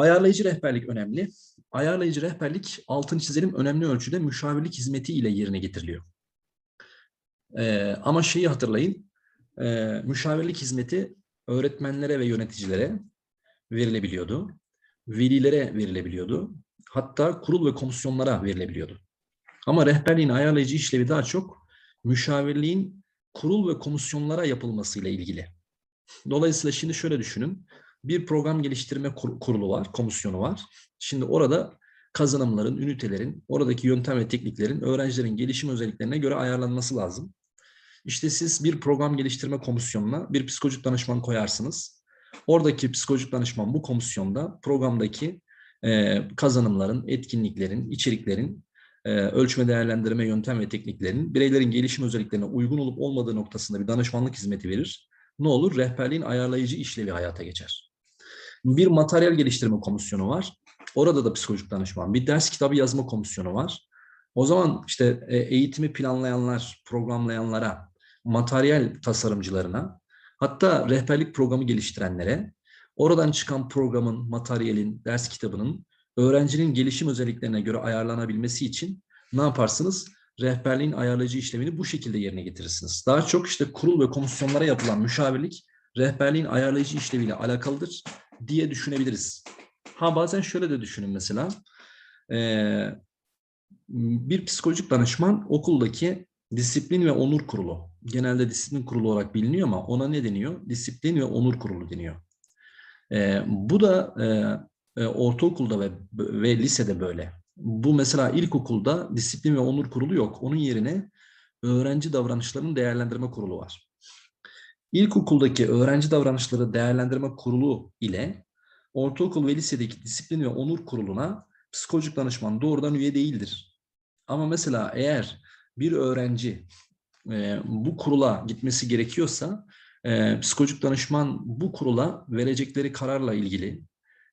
Ayarlayıcı rehberlik önemli. Ayarlayıcı rehberlik altını çizelim önemli ölçüde müşavirlik hizmeti ile yerine getiriliyor. Ee, ama şeyi hatırlayın, e, müşavirlik hizmeti öğretmenlere ve yöneticilere verilebiliyordu. Velilere verilebiliyordu. Hatta kurul ve komisyonlara verilebiliyordu. Ama rehberliğin ayarlayıcı işlevi daha çok müşavirliğin kurul ve komisyonlara yapılmasıyla ilgili. Dolayısıyla şimdi şöyle düşünün. Bir program geliştirme kur- kurulu var, komisyonu var. Şimdi orada kazanımların, ünitelerin, oradaki yöntem ve tekniklerin öğrencilerin gelişim özelliklerine göre ayarlanması lazım. İşte siz bir program geliştirme komisyonuna bir psikolojik danışman koyarsınız. Oradaki psikolojik danışman bu komisyonda programdaki e, kazanımların, etkinliklerin, içeriklerin, e, ölçme değerlendirme yöntem ve tekniklerin bireylerin gelişim özelliklerine uygun olup olmadığı noktasında bir danışmanlık hizmeti verir. Ne olur? Rehberliğin ayarlayıcı işlevi hayata geçer. Bir materyal geliştirme komisyonu var. Orada da psikolojik danışman. Bir ders kitabı yazma komisyonu var. O zaman işte e, eğitimi planlayanlar, programlayanlara, materyal tasarımcılarına, hatta rehberlik programı geliştirenlere, oradan çıkan programın, materyalin, ders kitabının öğrencinin gelişim özelliklerine göre ayarlanabilmesi için ne yaparsınız? Rehberliğin ayarlayıcı işlemini bu şekilde yerine getirirsiniz. Daha çok işte kurul ve komisyonlara yapılan müşavirlik rehberliğin ayarlayıcı işleviyle alakalıdır diye düşünebiliriz. Ha bazen şöyle de düşünün mesela. Ee, bir psikolojik danışman okuldaki disiplin ve onur kurulu. Genelde disiplin kurulu olarak biliniyor ama ona ne deniyor? Disiplin ve onur kurulu deniyor. Ee, bu da e, e, ortaokulda ve, ve lisede böyle. Bu mesela ilkokulda disiplin ve onur kurulu yok. Onun yerine öğrenci davranışlarının değerlendirme kurulu var. İlkokuldaki öğrenci davranışları değerlendirme kurulu ile ortaokul ve lisedeki disiplin ve onur kuruluna psikolojik danışman doğrudan üye değildir. Ama mesela eğer bir öğrenci e, bu kurula gitmesi gerekiyorsa e, psikolojik danışman bu kurula verecekleri kararla ilgili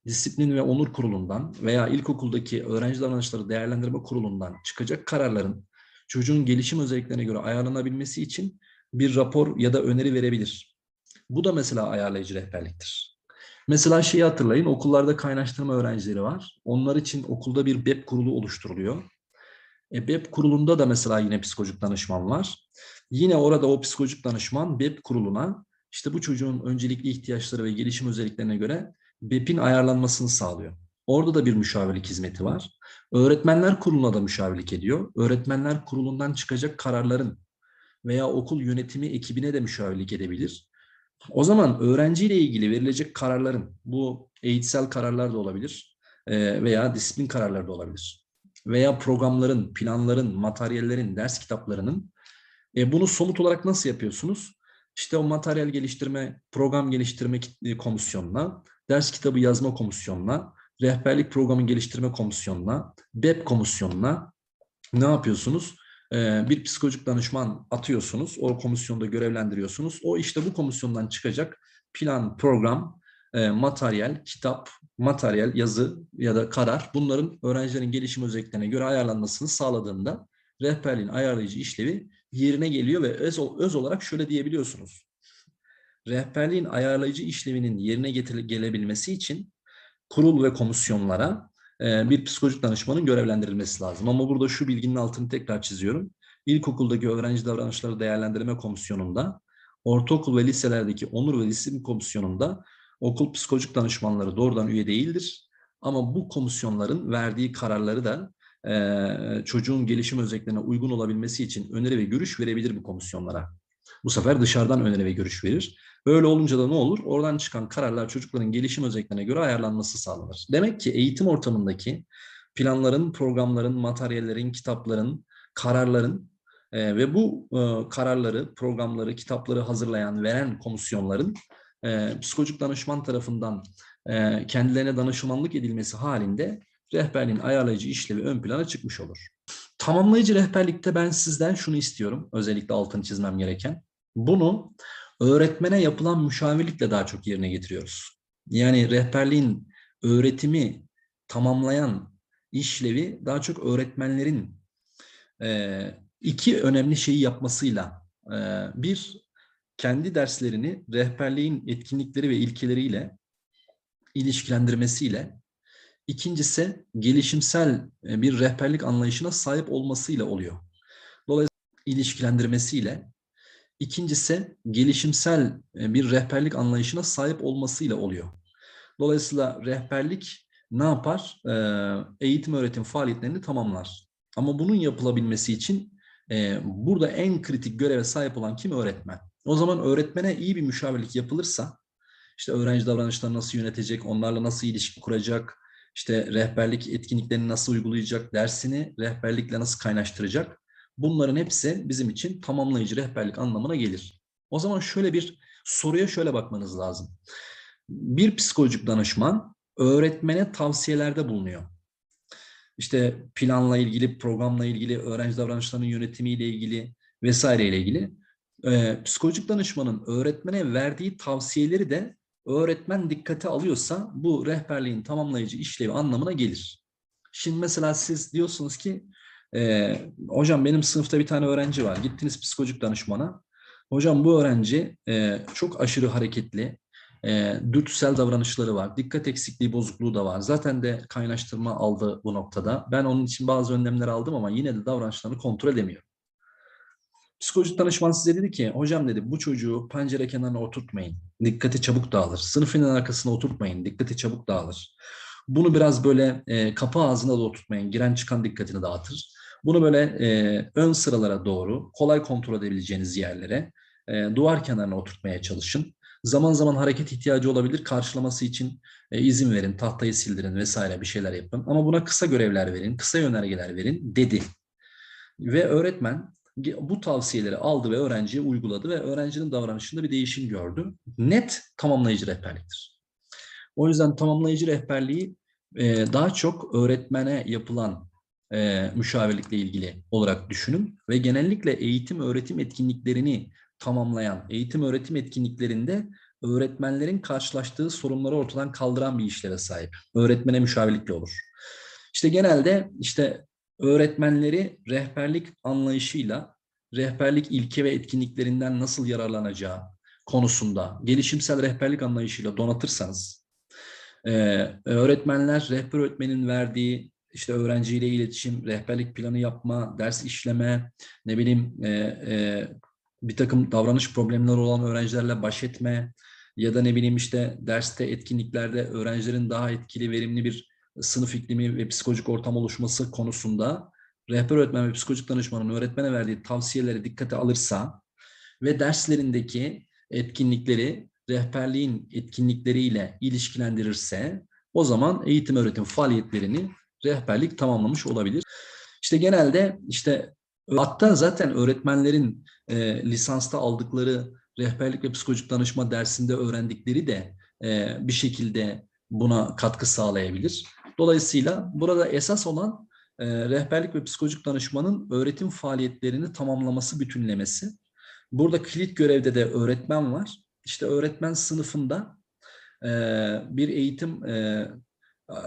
disiplin ve onur kurulundan veya ilkokuldaki öğrenci davranışları değerlendirme kurulundan çıkacak kararların çocuğun gelişim özelliklerine göre ayarlanabilmesi için bir rapor ya da öneri verebilir. Bu da mesela ayarlayıcı rehberliktir. Mesela şeyi hatırlayın, okullarda kaynaştırma öğrencileri var. Onlar için okulda bir BEP kurulu oluşturuluyor. E, BEP kurulunda da mesela yine psikolojik danışman var. Yine orada o psikolojik danışman BEP kuruluna işte bu çocuğun öncelikli ihtiyaçları ve gelişim özelliklerine göre BEP'in ayarlanmasını sağlıyor. Orada da bir müşavirlik hizmeti var. Öğretmenler kuruluna da müşavirlik ediyor. Öğretmenler kurulundan çıkacak kararların veya okul yönetimi ekibine de müşavirlik edebilir. O zaman öğrenciyle ilgili verilecek kararların, bu eğitsel kararlar da olabilir e, veya disiplin kararları da olabilir. Veya programların, planların, materyallerin, ders kitaplarının e, bunu somut olarak nasıl yapıyorsunuz? İşte o materyal geliştirme, program geliştirme e, komisyonuna, ders kitabı yazma komisyonuna, rehberlik programı geliştirme komisyonuna, BEP komisyonuna ne yapıyorsunuz? Bir psikolojik danışman atıyorsunuz, o komisyonda görevlendiriyorsunuz. O işte bu komisyondan çıkacak plan, program, materyal, kitap, materyal, yazı ya da karar bunların öğrencilerin gelişim özelliklerine göre ayarlanmasını sağladığında rehberliğin ayarlayıcı işlevi yerine geliyor ve öz, öz olarak şöyle diyebiliyorsunuz. Rehberliğin ayarlayıcı işlevinin yerine gelebilmesi için kurul ve komisyonlara bir psikolojik danışmanın görevlendirilmesi lazım. Ama burada şu bilginin altını tekrar çiziyorum. İlkokuldaki öğrenci davranışları değerlendirme komisyonunda, ortaokul ve liselerdeki onur ve disiplin komisyonunda okul psikolojik danışmanları doğrudan üye değildir. Ama bu komisyonların verdiği kararları da e, çocuğun gelişim özelliklerine uygun olabilmesi için öneri ve görüş verebilir bu komisyonlara. Bu sefer dışarıdan öneri ve görüş verir. Böyle olunca da ne olur? Oradan çıkan kararlar çocukların gelişim özelliklerine göre ayarlanması sağlanır. Demek ki eğitim ortamındaki planların, programların, materyallerin, kitapların, kararların e, ve bu e, kararları, programları, kitapları hazırlayan, veren komisyonların e, psikolojik danışman tarafından e, kendilerine danışmanlık edilmesi halinde rehberliğin ayarlayıcı işlevi ön plana çıkmış olur. Tamamlayıcı rehberlikte ben sizden şunu istiyorum, özellikle altını çizmem gereken. Bunu öğretmene yapılan müşavirlikle daha çok yerine getiriyoruz. Yani rehberliğin öğretimi tamamlayan işlevi daha çok öğretmenlerin e, iki önemli şeyi yapmasıyla e, bir kendi derslerini rehberliğin etkinlikleri ve ilkeleriyle ilişkilendirmesiyle İkincisi gelişimsel e, bir rehberlik anlayışına sahip olmasıyla oluyor. Dolayısıyla ilişkilendirmesiyle. İkincisi gelişimsel e, bir rehberlik anlayışına sahip olmasıyla oluyor. Dolayısıyla rehberlik ne yapar? E, eğitim öğretim faaliyetlerini tamamlar. Ama bunun yapılabilmesi için burada en kritik göreve sahip olan kim? Öğretmen. O zaman öğretmene iyi bir müşavirlik yapılırsa, işte öğrenci davranışlarını nasıl yönetecek, onlarla nasıl ilişki kuracak, işte rehberlik etkinliklerini nasıl uygulayacak, dersini rehberlikle nasıl kaynaştıracak. Bunların hepsi bizim için tamamlayıcı rehberlik anlamına gelir. O zaman şöyle bir soruya şöyle bakmanız lazım. Bir psikolojik danışman öğretmene tavsiyelerde bulunuyor. İşte planla ilgili, programla ilgili, öğrenci davranışlarının yönetimiyle ilgili vesaireyle ilgili. Ee, psikolojik danışmanın öğretmene verdiği tavsiyeleri de öğretmen dikkate alıyorsa bu rehberliğin tamamlayıcı işlevi anlamına gelir. Şimdi mesela siz diyorsunuz ki e, hocam benim sınıfta bir tane öğrenci var. Gittiniz psikolojik danışmana. Hocam bu öğrenci e, çok aşırı hareketli, e, dürtüsel davranışları var. Dikkat eksikliği bozukluğu da var. Zaten de kaynaştırma aldı bu noktada. Ben onun için bazı önlemler aldım ama yine de davranışlarını kontrol edemiyorum. Psikolojik danışman size dedi ki hocam dedi bu çocuğu pencere kenarına oturtmayın. Dikkati çabuk dağılır. Sınıfın arkasına oturtmayın. Dikkati çabuk dağılır. Bunu biraz böyle e, kapı ağzına da oturtmayın. Giren çıkan dikkatini dağıtır. Bunu böyle e, ön sıralara doğru kolay kontrol edebileceğiniz yerlere e, duvar kenarına oturtmaya çalışın. Zaman zaman hareket ihtiyacı olabilir. Karşılaması için e, izin verin, tahtayı sildirin vesaire bir şeyler yapın. Ama buna kısa görevler verin, kısa yönergeler verin dedi. Ve öğretmen bu tavsiyeleri aldı ve öğrenciye uyguladı ve öğrencinin davranışında bir değişim gördü. Net tamamlayıcı rehberliktir. O yüzden tamamlayıcı rehberliği e, daha çok öğretmene yapılan e, müşavirlikle ilgili olarak düşünün ve genellikle eğitim öğretim etkinliklerini tamamlayan eğitim öğretim etkinliklerinde öğretmenlerin karşılaştığı sorunları ortadan kaldıran bir işleve sahip. Öğretmene müşavirlikle olur. İşte genelde işte öğretmenleri rehberlik anlayışıyla rehberlik ilke ve etkinliklerinden nasıl yararlanacağı konusunda gelişimsel rehberlik anlayışıyla donatırsanız, e, öğretmenler rehber öğretmenin verdiği işte öğrenciyle iletişim, rehberlik planı yapma, ders işleme, ne bileyim e, e, bir takım davranış problemleri olan öğrencilerle baş etme ya da ne bileyim işte derste, etkinliklerde öğrencilerin daha etkili, verimli bir sınıf iklimi ve psikolojik ortam oluşması konusunda rehber öğretmen ve psikolojik danışmanın öğretmene verdiği tavsiyeleri dikkate alırsa ve derslerindeki etkinlikleri rehberliğin etkinlikleriyle ilişkilendirirse o zaman eğitim öğretim faaliyetlerini rehberlik tamamlamış olabilir. İşte genelde işte hatta zaten öğretmenlerin e, lisansta aldıkları rehberlik ve psikolojik danışma dersinde öğrendikleri de e, bir şekilde buna katkı sağlayabilir. Dolayısıyla burada esas olan e, rehberlik ve psikolojik danışmanın öğretim faaliyetlerini tamamlaması, bütünlemesi. Burada kilit görevde de öğretmen var. İşte öğretmen sınıfında e, bir eğitim, e,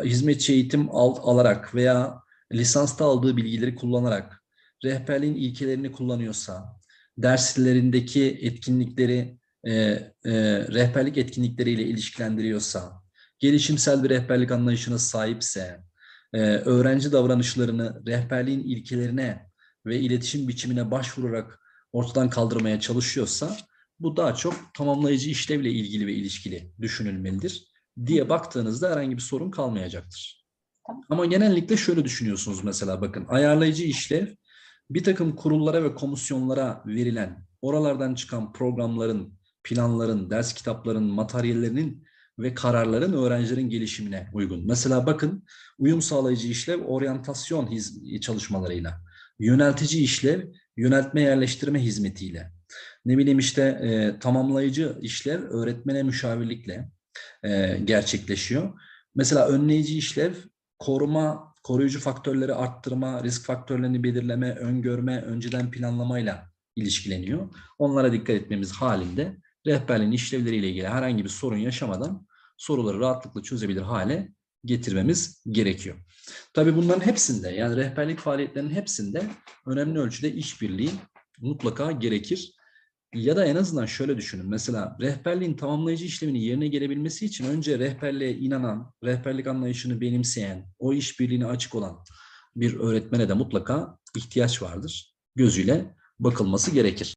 hizmetçi eğitim al, alarak veya lisansta aldığı bilgileri kullanarak rehberliğin ilkelerini kullanıyorsa, derslerindeki etkinlikleri e, e, rehberlik etkinlikleriyle ilişkilendiriyorsa, gelişimsel bir rehberlik anlayışına sahipse, e, öğrenci davranışlarını rehberliğin ilkelerine ve iletişim biçimine başvurarak ortadan kaldırmaya çalışıyorsa bu daha çok tamamlayıcı işlevle ilgili ve ilişkili düşünülmelidir diye baktığınızda herhangi bir sorun kalmayacaktır. Ama genellikle şöyle düşünüyorsunuz mesela bakın ayarlayıcı işlev bir takım kurullara ve komisyonlara verilen oralardan çıkan programların, planların, ders kitaplarının, materyallerinin ve kararların öğrencilerin gelişimine uygun. Mesela bakın uyum sağlayıcı işlev oryantasyon çalışmalarıyla, yöneltici işlev yöneltme yerleştirme hizmetiyle, ne bileyim işte e, tamamlayıcı işlev öğretmene müşavirlikle e, gerçekleşiyor. Mesela önleyici işlev koruma, koruyucu faktörleri arttırma, risk faktörlerini belirleme, öngörme, önceden planlamayla ilişkileniyor. Onlara dikkat etmemiz halinde rehberliğin işlevleriyle ilgili herhangi bir sorun yaşamadan soruları rahatlıkla çözebilir hale getirmemiz gerekiyor. Tabii bunların hepsinde yani rehberlik faaliyetlerinin hepsinde önemli ölçüde işbirliği mutlaka gerekir. Ya da en azından şöyle düşünün. Mesela rehberliğin tamamlayıcı işleminin yerine gelebilmesi için önce rehberliğe inanan, rehberlik anlayışını benimseyen, o işbirliğine açık olan bir öğretmene de mutlaka ihtiyaç vardır. Gözüyle bakılması gerekir.